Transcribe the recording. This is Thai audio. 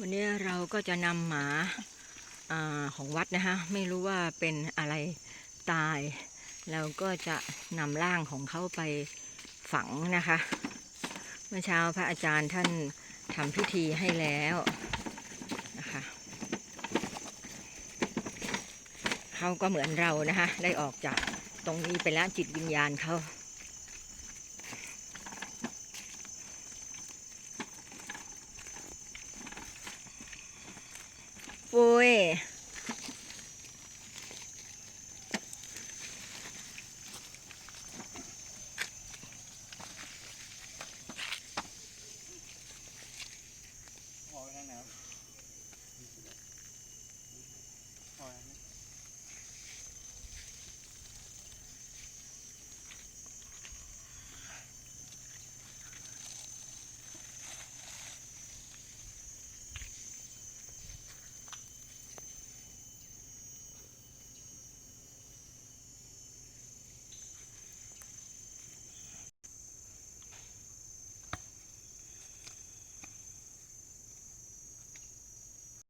วันนี้เราก็จะนำหมาอาของวัดนะคะ ไม่รู้ว่าเป็นอะไรตายเราก็จะนำร่างของเขาไปฝังนะคะ เมื่อเช้าพระอาจารย์ท่านทำพิธีให้แล้วนะคะเขาก็เหมือนเรานะคะ ได้ออกจากตรงนี้ไปแล้วจิตวิญญาณเขา ปุ้ย